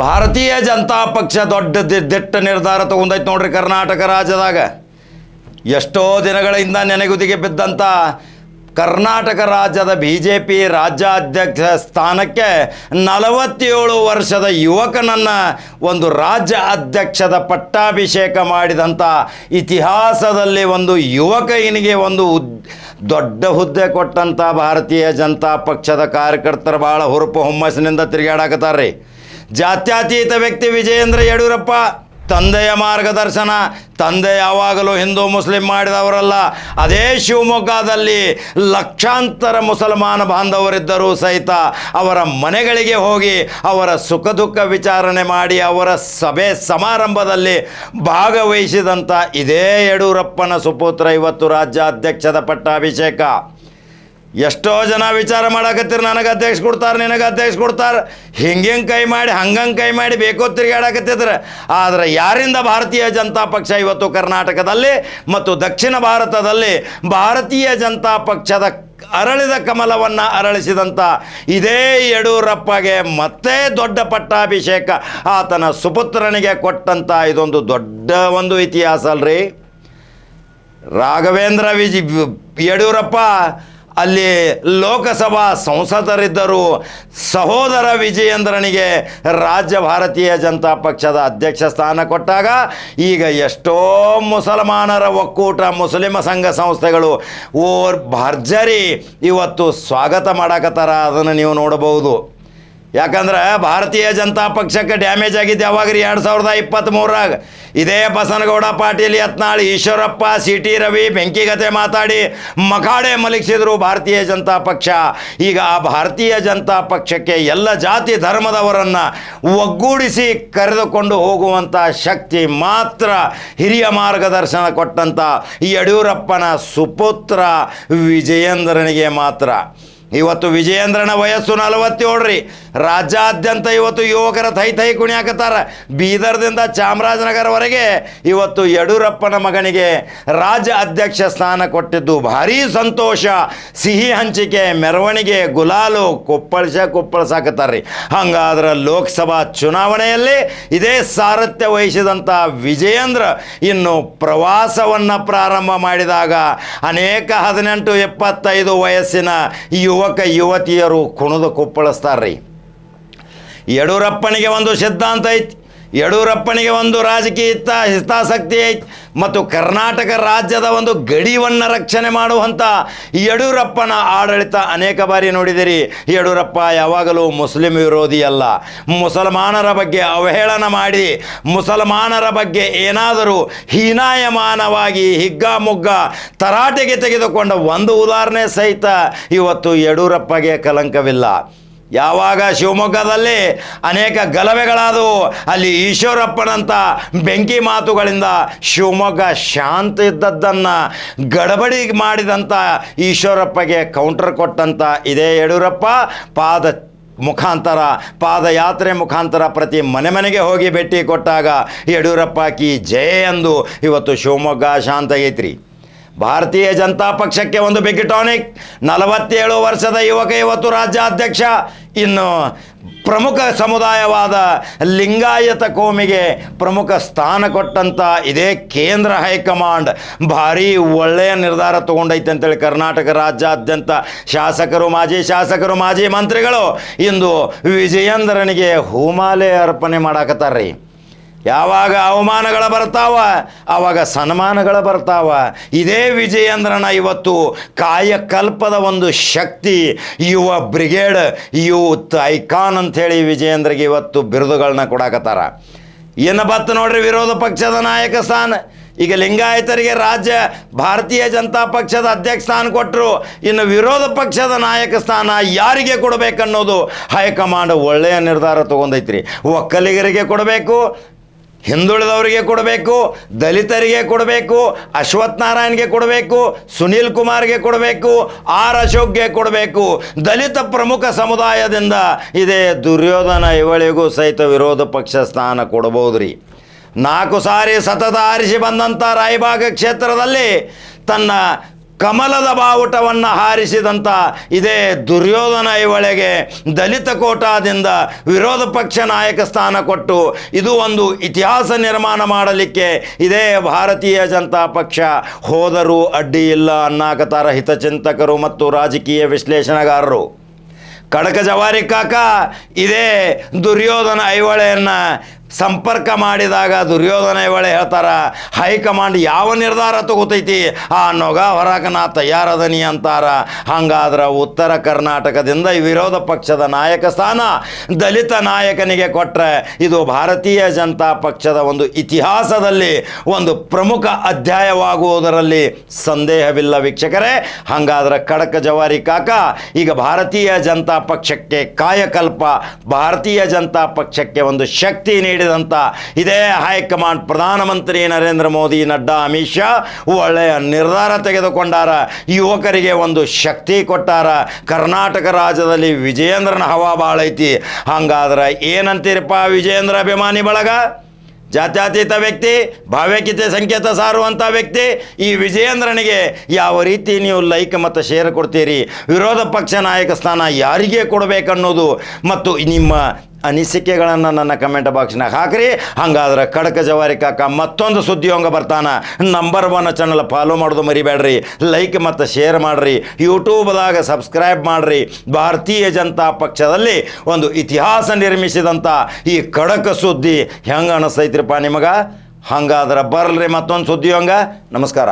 ಭಾರತೀಯ ಜನತಾ ಪಕ್ಷ ದೊಡ್ಡ ದಿಟ್ಟ ನಿರ್ಧಾರ ತಗೊಂಡೈತೆ ನೋಡ್ರಿ ಕರ್ನಾಟಕ ರಾಜ್ಯದಾಗ. ಎಷ್ಟೋ ದಿನಗಳಿಂದ ನೆನೆಗುದಿಗೆ ಬಿದ್ದಂಥ ಕರ್ನಾಟಕ ರಾಜ್ಯದ ಬಿ ಜೆ ಪಿ ರಾಜ್ಯಾಧ್ಯಕ್ಷ ಸ್ಥಾನಕ್ಕೆ ನಲವತ್ತೇಳು ವರ್ಷದ ಯುವಕನನ್ನು ಒಂದು ರಾಜ್ಯ ಅಧ್ಯಕ್ಷದ ಪಟ್ಟಾಭಿಷೇಕ ಮಾಡಿದಂಥ ಇತಿಹಾಸದಲ್ಲಿ ಒಂದು ಯುವಕನಿಗೆ ಒಂದು ದೊಡ್ಡ ಹುದ್ದೆ ಕೊಟ್ಟಂಥ ಭಾರತೀಯ ಜನತಾ ಪಕ್ಷದ ಕಾರ್ಯಕರ್ತರು ಭಾಳ ಹುರುಪು ಹುಮ್ಮಸ್ಸಿನಿಂದ ತಿರುಗಾಡಕತ್ತಾರ್ರಿ. ಜಾತ್ಯತೀತ ವ್ಯಕ್ತಿ ವಿಜಯೇಂದ್ರ ಯಡಿಯೂರಪ್ಪ, ತಂದೆಯ ಮಾರ್ಗದರ್ಶನ, ತಂದೆ ಯಾವಾಗಲೂ ಹಿಂದೂ ಮುಸ್ಲಿಂ ಮಾಡಿದವರಲ್ಲ. ಅದೇ ಶಿವಮೊಗ್ಗದಲ್ಲಿ ಲಕ್ಷಾಂತರ ಮುಸಲ್ಮಾನ ಬಾಂಧವರಿದ್ದರೂ ಸಹಿತ ಅವರ ಮನೆಗಳಿಗೆ ಹೋಗಿ ಅವರ ಸುಖ ದುಃಖ ವಿಚಾರಣೆ ಮಾಡಿ ಅವರ ಸಭೆ ಸಮಾರಂಭದಲ್ಲಿ ಭಾಗವಹಿಸಿದಂಥ ಇದೇ ಯಡಿಯೂರಪ್ಪನ ಸುಪುತ್ರ, ಇವತ್ತು ರಾಜ್ಯಾಧ್ಯಕ್ಷದ ಪಟ್ಟಾಭಿಷೇಕ. ಎಷ್ಟೋ ಜನ ವಿಚಾರ ಮಾಡಾಕತ್ತೀರಿ, ನನಗೆ ಅಧ್ಯಕ್ಷ ಕೊಡ್ತಾರೆ, ನಿನಗೆ ಅಧ್ಯಕ್ಷ ಕೊಡ್ತಾರೆ. ಹಿಂಗೆ ಕೈ ಮಾಡಿ, ಹಂಗಂಗೆ ಕೈ ಮಾಡಿ ಬೇಕೋ ತಿರುಗಾಡಕತ್ತಿದ್ರೆ ಆದರೆ ಯಾರಿಂದ ಭಾರತೀಯ ಜನತಾ ಪಕ್ಷ ಇವತ್ತು ಕರ್ನಾಟಕದಲ್ಲಿ ಮತ್ತು ದಕ್ಷಿಣ ಭಾರತದಲ್ಲಿ ಭಾರತೀಯ ಜನತಾ ಪಕ್ಷದ ಅರಳಿದ ಕಮಲವನ್ನು ಅರಳಿಸಿದಂಥ ಇದೇ ಯಡಿಯೂರಪ್ಪಗೆ ಮತ್ತೆ ದೊಡ್ಡ ಪಟ್ಟಾಭಿಷೇಕ ಆತನ ಸುಪುತ್ರನಿಗೆ ಕೊಟ್ಟಂಥ ಇದೊಂದು ದೊಡ್ಡ ಒಂದು ಇತಿಹಾಸ ಅಲ್ರಿ. ರಾಘವೇಂದ್ರ ವಿಜಿ, ಯಡಿಯೂರಪ್ಪ ಅಲ್ಲಿ ಲೋಕಸಭಾ ಸಂಸದರಿದ್ದರು. ಸಹೋದರ ವಿಜಯೇಂದ್ರನಿಗೆ ರಾಜ್ಯ ಭಾರತೀಯ ಜನತಾ ಪಕ್ಷದ ಅಧ್ಯಕ್ಷ ಸ್ಥಾನ ಕೊಟ್ಟಾಗ ಈಗ ಎಷ್ಟೋ ಮುಸಲ್ಮಾನರ ಒಕ್ಕೂಟ, ಮುಸ್ಲಿಮ ಸಂಘ ಸಂಸ್ಥೆಗಳು ಓರ್ ಭರ್ಜರಿ ಇವತ್ತು ಸ್ವಾಗತ ಮಾಡಕತ್ತಾರ. ಅದನ್ನು ನೀವು ನೋಡಬಹುದು. ಯಾಕಂದ್ರೆ ಭಾರತೀಯ ಜನತಾ ಪಕ್ಷಕ್ಕೆ ಡ್ಯಾಮೇಜ್ ಆಗಿದ್ದು ಯಾವಾಗ ರೀ ಎರಡು ಸಾವಿರದ ಇಪ್ಪತ್ತ್ಮೂರಾಗ ಇದೇ ಬಸನಗೌಡ ಪಾಟೀಲ್ ಯತ್ನಾಳ್, ಈಶ್ವರಪ್ಪ ಸಿ ಟಿ ರವಿ ಬೆಂಕಿಗತೆ ಮಾತಾಡಿ ಮಕಾಡೆ ಮಲಗಿಸಿದ್ರು ಭಾರತೀಯ ಜನತಾ ಪಕ್ಷ. ಈಗ ಆ ಭಾರತೀಯ ಜನತಾ ಪಕ್ಷಕ್ಕೆ ಎಲ್ಲ ಜಾತಿ ಧರ್ಮದವರನ್ನು ಒಗ್ಗೂಡಿಸಿ ಕರೆದುಕೊಂಡು ಹೋಗುವಂಥ ಶಕ್ತಿ ಮಾತ್ರ ಹಿರಿಯ ಮಾರ್ಗದರ್ಶನ ಕೊಟ್ಟಂಥ ಯಡಿಯೂರಪ್ಪನ ಸುಪುತ್ರ ವಿಜಯೇಂದ್ರನಿಗೆ ಮಾತ್ರ. ಇವತ್ತು ವಿಜಯೇಂದ್ರನ ವಯಸ್ಸು ನಲವತ್ತೇಳು ರೀ ರಾಜ್ಯಾದ್ಯಂತ ಇವತ್ತು ಯುವಕರ ಥೈ ಥೈ ಕುಣಿಯಾಕತ್ತಾರ. ಬೀದರ್ದಿಂದ ಚಾಮರಾಜನಗರವರೆಗೆ ಇವತ್ತು ಯಡಿಯೂರಪ್ಪನ ಮಗನಿಗೆ ರಾಜ್ಯ ಅಧ್ಯಕ್ಷ ಸ್ಥಾನ ಕೊಟ್ಟಿದ್ದು ಭಾರೀ ಸಂತೋಷ. ಸಿಹಿ ಹಂಚಿಕೆ, ಮೆರವಣಿಗೆ, ಗುಲಾಲು ಕುಪ್ಪಳಿಸ ಕುಪ್ಪಳಿಸಾಕತ್ತಾರ ರೀ ಹಂಗಾದ್ರೆ ಲೋಕಸಭಾ ಚುನಾವಣೆಯಲ್ಲಿ ಇದೇ ಸಾರಥ್ಯ ವಹಿಸಿದಂಥ ವಿಜಯೇಂದ್ರ ಇನ್ನು ಪ್ರವಾಸವನ್ನು ಪ್ರಾರಂಭ ಮಾಡಿದಾಗ ಅನೇಕ ಹದಿನೆಂಟು ಎಪ್ಪತ್ತೈದು ವಯಸ್ಸಿನ ಯುವಕ ಯುವತಿಯರು ಕುಣಿದು ಕುಪ್ಪಳಿಸ್ತಾರ್ರಿ. ಯಡಿಯೂರಪ್ಪನಿಗೆ ಒಂದು ಸಿದ್ಧಾಂತ ಐತಿ. ಯಡಿಯೂರಪ್ಪನಿಗೆ ಒಂದು ರಾಜಕೀಯ ಹಿತ, ಹಿತಾಸಕ್ತಿ ಐತಿ. ಮತ್ತು ಕರ್ನಾಟಕ ರಾಜ್ಯದ ಒಂದು ಗಡಿವನ್ನು ರಕ್ಷಣೆ ಮಾಡುವಂಥ ಯಡಿಯೂರಪ್ಪನ ಆಡಳಿತ ಅನೇಕ ಬಾರಿ ನೋಡಿದಿರಿ. ಯಡಿಯೂರಪ್ಪ ಯಾವಾಗಲೂ ಮುಸ್ಲಿಂ ವಿರೋಧಿ ಅಲ್ಲ. ಮುಸಲ್ಮಾನರ ಬಗ್ಗೆ ಅವಹೇಳನ ಮಾಡಿ, ಮುಸಲ್ಮಾನರ ಬಗ್ಗೆ ಏನಾದರೂ ಹೀನಾಯಮಾನವಾಗಿ ಹಿಗ್ಗಾಮುಗ್ಗ ತರಾಟೆಗೆ ತೆಗೆದುಕೊಂಡ ಒಂದು ಉದಾಹರಣೆ ಸಹಿತ ಇವತ್ತು ಯಡಿಯೂರಪ್ಪಗೆ ಕಲಂಕವಿಲ್ಲ. ಯಾವಾಗ ಶಿವಮೊಗ್ಗದಲ್ಲಿ ಅನೇಕ ಗಲಭೆಗಳಾದವು, ಅಲ್ಲಿ ಈಶ್ವರಪ್ಪನಂಥ ಬೆಂಕಿ ಮಾತುಗಳಿಂದ ಶಿವಮೊಗ್ಗ ಶಾಂತ ಇದ್ದದ್ದನ್ನು ಗಡಬಡಿ ಮಾಡಿದಂಥ ಈಶ್ವರಪ್ಪಗೆ ಕೌಂಟರ್ ಕೊಟ್ಟಂಥ ಇದೇ ಯಡಿಯೂರಪ್ಪ. ಪಾದ ಮುಖಾಂತರ, ಪಾದಯಾತ್ರೆ ಮುಖಾಂತರ ಪ್ರತಿ ಮನೆ ಮನೆಗೆ ಹೋಗಿ ಭೇಟಿ ಕೊಟ್ಟಾಗ ಯಡಿಯೂರಪ್ಪ ಕಿ ಜಯ ಎಂದು ಇವತ್ತು ಶಿವಮೊಗ್ಗ ಶಾಂತ ಆಗೈತ್ರಿ ಭಾರತೀಯ ಜನತಾ ಪಕ್ಷಕ್ಕೆ ಒಂದು ಬಿಗ್ ಟಾನಿಕ್. ನಲವತ್ತೇಳು ವರ್ಷದ ಯುವಕ ಇವತ್ತು ರಾಜ್ಯಾಧ್ಯಕ್ಷ. ಇನ್ನು ಪ್ರಮುಖ ಸಮುದಾಯವಾದ ಲಿಂಗಾಯತ ಕೋಮಿಗೆ ಪ್ರಮುಖ ಸ್ಥಾನ ಕೊಟ್ಟಂಥ ಇದೇ ಕೇಂದ್ರ ಹೈಕಮಾಂಡ್. ಭಾರಿ ಒಳ್ಳೆಯ ನಿರ್ಧಾರ ತಗೊಂಡೈತೆ ಅಂತೇಳಿ ಕರ್ನಾಟಕ ರಾಜ್ಯಾದ್ಯಂತ ಶಾಸಕರು, ಮಾಜಿ ಶಾಸಕರು, ಮಾಜಿ ಮಂತ್ರಿಗಳು ಇಂದು ವಿಜಯೇಂದ್ರನಿಗೆ ಹೂಮಾಲೆ ಅರ್ಪಣೆ ಮಾಡಾಕತ್ತಾರ್ರಿ. ಯಾವಾಗ ಅವಮಾನಗಳ ಬರ್ತಾವ ಆವಾಗ ಸನ್ಮಾನಗಳ ಬರ್ತಾವ. ಇದೇ ವಿಜಯೇಂದ್ರನ ಇವತ್ತು ಕಾಯಕಲ್ಪದ ಒಂದು ಶಕ್ತಿ, ಯುವ ಬ್ರಿಗೇಡ್, ಯೂತ್ ಐಕಾನ್ ಅಂಥೇಳಿ ವಿಜಯೇಂದ್ರಗೆ ಇವತ್ತು ಬಿರುದುಗಳನ್ನ ಕೊಡಾಕತ್ತಾರ. ಏನು ಬತ್ತು ನೋಡ್ರಿ ವಿರೋಧ ಪಕ್ಷದ ನಾಯಕ ಸ್ಥಾನ. ಈಗ ಲಿಂಗಾಯತರಿಗೆ ರಾಜ್ಯ, ಭಾರತೀಯ ಜನತಾ ಪಕ್ಷದ ಅಧ್ಯಕ್ಷ ಸ್ಥಾನ ಕೊಟ್ಟರು ಇನ್ನು ವಿರೋಧ ಪಕ್ಷದ ನಾಯಕ ಸ್ಥಾನ ಯಾರಿಗೆ ಕೊಡಬೇಕನ್ನೋದು ಹೈಕಮಾಂಡ್ ಒಳ್ಳೆಯ ನಿರ್ಧಾರ ತೊಗೊಂಡೈತ್ರಿ. ಒಕ್ಕಲಿಗರಿಗೆ ಕೊಡಬೇಕು ಹಿಂದುಳಿದವರಿಗೆ ಕೊಡಬೇಕು, ದಲಿತರಿಗೆ ಕೊಡಬೇಕು ಅಶ್ವಥ್ ನಾರಾಯಣ್ಗೆ ಕೊಡಬೇಕು, ಸುನೀಲ್ ಕುಮಾರ್ಗೆ ಕೊಡಬೇಕು, ಆರ್ ಅಶೋಕ್ಗೆ ಕೊಡಬೇಕು. ದಲಿತ ಪ್ರಮುಖ ಸಮುದಾಯದಿಂದ ಇದೇ ದುರ್ಯೋಧನ ಇವಳಿಗೂ ಸಹಿತ ವಿರೋಧ ಪಕ್ಷ ಸ್ಥಾನ ಕೊಡಬಹುದು ರೀ ನಾಲ್ಕು ಸಾರಿ ಸತತ ಆರಿಸಿ ಬಂದಂಥ ರಾಯಬಾಗ ಕ್ಷೇತ್ರದಲ್ಲಿ ತನ್ನ ಕಮಲದ ಬಾವುಟವನ್ನು ಹಾರಿಸಿದಂಥ ಇದೇ ದುರ್ಯೋಧನ ಐವಳೆಗೆ ದಲಿತ ಕೋಟಾದಿಂದ ವಿರೋಧ ಪಕ್ಷ ನಾಯಕ ಸ್ಥಾನ ಕೊಟ್ಟು ಇದು ಒಂದು ಇತಿಹಾಸ ನಿರ್ಮಾಣ ಮಾಡಲಿಕ್ಕೆ ಇದೇ ಭಾರತೀಯ ಜನತಾ ಪಕ್ಷ ಹೋದರೂ ಅಡ್ಡಿ ಇಲ್ಲ ಅನ್ನಾಕತಾರ ಹಿತಚಿಂತಕರು ಮತ್ತು ರಾಜಕೀಯ ವಿಶ್ಲೇಷಣೆಗಾರರು. ಕಡಕ ಜವಾರಿ ಕಾಕ ಇದೇ ದುರ್ಯೋಧನ ಐವಳೆಯನ್ನು ಸಂಪರ್ಕ ಮಾಡಿದಾಗ ದುರ್ಯೋಧನ ಇವಳೆ ಹೇಳ್ತಾರ, ಹೈಕಮಾಂಡ್ ಯಾವ ನಿರ್ಧಾರ ತಗೋತೈತಿ? ಆ, ನೊಗ ಹೊರಕನ ತಯಾರದನಿ ಅಂತಾರ. ಹಂಗಾದ್ರೆ ಉತ್ತರ ಕರ್ನಾಟಕದಿಂದ ವಿರೋಧ ಪಕ್ಷದ ನಾಯಕ ಸ್ಥಾನ ದಲಿತ ನಾಯಕನಿಗೆ ಕೊಟ್ಟರೆ ಇದು ಭಾರತೀಯ ಜನತಾ ಪಕ್ಷದ ಒಂದು ಇತಿಹಾಸದಲ್ಲಿ ಒಂದು ಪ್ರಮುಖ ಅಧ್ಯಾಯವಾಗುವುದರಲ್ಲಿ ಸಂದೇಹವಿಲ್ಲ ವೀಕ್ಷಕರೇ. ಹಾಗಾದ್ರೆ ಕಡಕ ಜವಾರಿ ಕಾಕ, ಈಗ ಭಾರತೀಯ ಜನತಾ ಪಕ್ಷಕ್ಕೆ ಕಾಯಕಲ್ಪ, ಭಾರತೀಯ ಜನತಾ ಪಕ್ಷಕ್ಕೆ ಒಂದು ಶಕ್ತಿ ನೀಡಿದಂಥ ಇದೇ ಹೈಕಮಾಂಡ್ ಪ್ರಧಾನಮಂತ್ರಿ ನರೇಂದ್ರ ಮೋದಿ ನಡ್ಡಾ ಅಮಿತ್ ಶಾ ಒಳ್ಳೆಯ ನಿರ್ಧಾರ ತೆಗೆದುಕೊಂಡಾರ. ಯುವಕರಿಗೆ ಒಂದು ಶಕ್ತಿ ಕೊಟ್ಟಾರ. ಕರ್ನಾಟಕ ರಾಜ್ಯದಲ್ಲಿ ವಿಜಯೇಂದ್ರನ ಹವಾ ಭಾಳ ಐತಿ. ಹಂಗಾದ್ರೆ ಏನಂತೀರಪ್ಪ ವಿಜಯೇಂದ್ರ ಅಭಿಮಾನಿ ಬಳಗ? ಜಾತ್ಯತೀತ ವ್ಯಕ್ತಿ ಭಾವ್ಯಕತೆ ಸಂಕೇತ ಸಾರುವಂಥ ವ್ಯಕ್ತಿ, ಈ ವಿಜಯೇಂದ್ರನಿಗೆ ಯಾವ ರೀತಿ ನೀವು ಲೈಕ್ ಮತ್ತು ಶೇರ್ ಕೊಡ್ತೀರಿ? ವಿರೋಧ ಪಕ್ಷ ನಾಯಕ ಸ್ಥಾನ ಯಾರಿಗೆ ಕೊಡಬೇಕನ್ನೋದು ಮತ್ತು ನಿಮ್ಮ ಅನಿಸಿಕೆಗಳನ್ನು ನನ್ನ ಕಮೆಂಟ್ ಬಾಕ್ಸ್ನಾಗ ಹಾಕ್ರಿ. ಹಂಗಾದ್ರೆ ಕಡಕ ಜವಾರಿ ಕಾಕ ಮತ್ತೊಂದು ಸುದ್ದಿಯೊಂಗ ಬರ್ತಾನೆ. ನಂಬರ್ ಒನ್ ಚಾನಲ್ ಫಾಲೋ ಮಾಡೋದು ಮರಿಬೇಡ್ರಿ. ಲೈಕ್ ಮತ್ತು ಶೇರ್ ಮಾಡಿರಿ. ಯೂಟ್ಯೂಬ್ದಾಗ ಸಬ್ಸ್ಕ್ರೈಬ್ ಮಾಡಿರಿ. ಭಾರತೀಯ ಜನತಾ ಪಕ್ಷದಲ್ಲಿ ಒಂದು ಇತಿಹಾಸ ನಿರ್ಮಿಸಿದಂಥ ಈ ಕಡಕ ಸುದ್ದಿ ಹೆಂಗೆ ಅನಿಸ್ತೈತ್ರಿಪ್ಪ ನಿಮಗೆ? ಹಂಗಾದ್ರೆ ಬರ್ರಿ ಮತ್ತೊಂದು ಸುದ್ದಿಯೊಂಗ ನಮಸ್ಕಾರ.